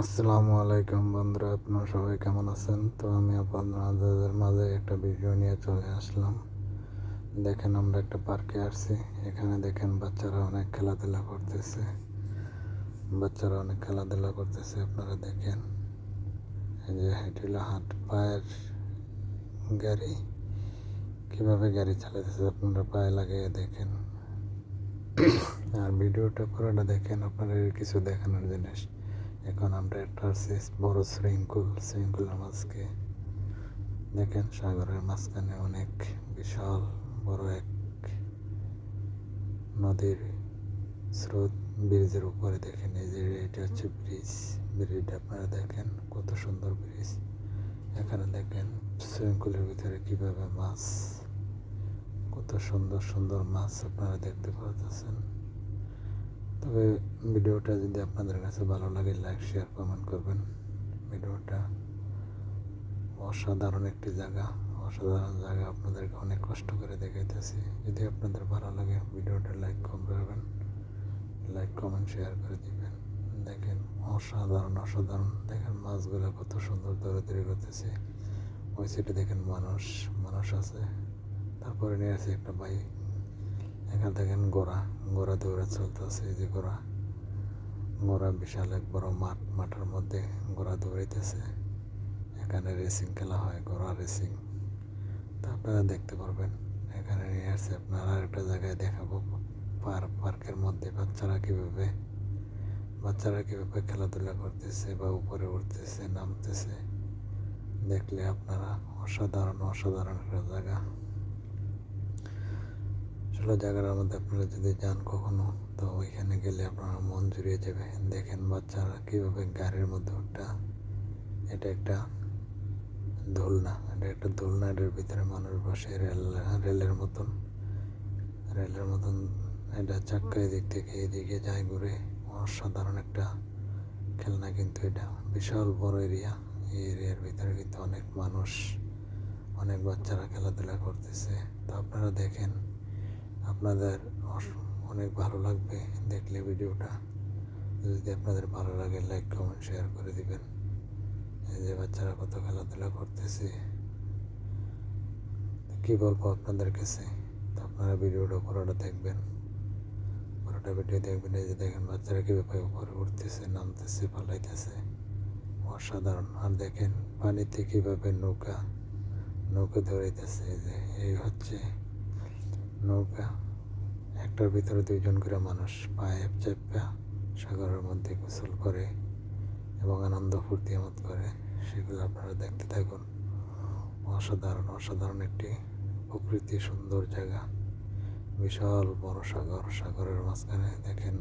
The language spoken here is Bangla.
আসসালামু আলাইকুম বন্ধুরা, আপনারা সবাই কেমন আছেন? তো আমি আপনাদের মাঝে একটা ভিডিও নিয়ে চলে আসলাম। দেখেন আমরা একটা পার্কে আসছি। এখানে দেখেন বাচ্চারা অনেক খেলাধুলা করতেছে। বাচ্চারা অনেক খেলাধুলা করতেছে, আপনারা দেখেন। এই যে, এটি হলো হাট, পায়ের গাড়ি। কীভাবে গাড়ি চালাতেছে, আপনারা পায়ে লাগিয়ে দেখেন। আর ভিডিওটা পুরোটা দেখেন, আপনাদের কিছু দেখানোর জিনিস। এখন আমরা একটা আসছি বড় শৃঙ্খল শৃঙ্খলের মাঝকে দেখেন সাগরের মাঝখানে অনেক বিশাল বড় এক নদীর স্রোত, ব্রিজের উপরে দেখেন এই যে এটা হচ্ছে ব্রিজ, ব্রিজটা আপনারা দেখেন কত সুন্দর ব্রিজ। এখানে দেখেন শৃঙ্খলের ভিতরে কীভাবে মাছ, কত সুন্দর সুন্দর মাছ আপনারা দেখতে পাচ্ছেন তবে ভিডিওটা যদি আপনাদের কাছে ভালো লাগে লাইক শেয়ার কমেন্ট করবেন। ভিডিওটা অসাধারণ একটি জায়গা। অসাধারণ জায়গা আপনাদেরকে অনেক কষ্ট করে দেখাইতেছি। যদি আপনাদের ভালো লাগে, ভিডিওটা লাইক করবেন। লাইক কমেন্ট শেয়ার করে দিবেন। দেখেন, অসাধারণ অসাধারণ। দেখেন মাছগুলো কত সুন্দর দৌড়াদৌড়ি করতেছে। ওই সাইডে দেখেন মানুষ মানুষ আছে। তারপরে নিয়ে আছে একটা বাইক এখানে দেখেন গোড়া গোড়া দৌড়ে চলতেছে এই যে গোড়া। গোড়া বিশাল এক বড় মাঠ, মাঠের মধ্যে গোড়া দৌড়াইতেছে। এখানে রেসিং খেলা হয়, গোড়া রেসিং তা আপনারা দেখতে পারবেন, এখানে নিয়ে আসছে। আপনারা আরেকটা জায়গায় দেখাবো, পার্ক, পার্কের মধ্যে বাচ্চারা কীভাবে বাচ্চারা কীভাবে খেলাধুলা করতেছে বা উপরে উঠতেছে, নামতেছে, দেখলে আপনারা অসাধারণ অসাধারণ একটা জায়গা। আসলে জায়গাটার মধ্যে আপনারা যদি যান কখনো, তো ওইখানে গেলে আপনারা মন জুড়িয়ে যাবে দেখেন বাচ্চারা কীভাবে গাড়ির মধ্যে ওটা এটা একটা দোলনা, এটা একটা দোলনা, এটার ভিতরে মানুষ বসে রেল, রেলের মতন রেলের মতন এটা চাক্কা এদিক থেকে এদিকে যায় ঘুরে। অসাধারণ একটা খেলনা কিন্তু এটা। বিশাল বড় এরিয়া। এই এরিয়ার ভিতরে কিন্তু অনেক মানুষ, অনেক বাচ্চারা খেলাধুলা করতেছে। তো আপনারা দেখেন আপনাদের অনেক ভালো লাগবে দেখলে ভিডিওটা। যদি আপনাদের ভালো লাগে লাইক কমেন্ট শেয়ার করে দিবেন। এই যে বাচ্চারা কত খেলাধুলা করতেছে। কী বলব আপনাদের কাছে? তো আপনারা ভিডিওটা পুরোটা দেখবেন। পুরোটা ভিডিও দেখবেন। এই যে দেখেন বাচ্চারা কীভাবে উপরে উঠতেছে, নামতেছে, পালাইতেছে। অসাধারণ। আর দেখেন পানিতে কীভাবে নৌকা নৌকা দৌড়াইতেছে এই যে, এই হচ্ছে নৌকা। একটার ভিতরে দুইজন করে মানুষ পায়ে চেপা সাগরের মধ্যে গোসল করে এবং আনন্দ ফুর্তি আমোদ করে, সেগুলো আপনারা দেখতে থাকুন। অসাধারণ অসাধারণ একটি প্রকৃতি সুন্দর জায়গা। বিশাল বড় সাগর, সাগরের মাঝখানে দেখেন।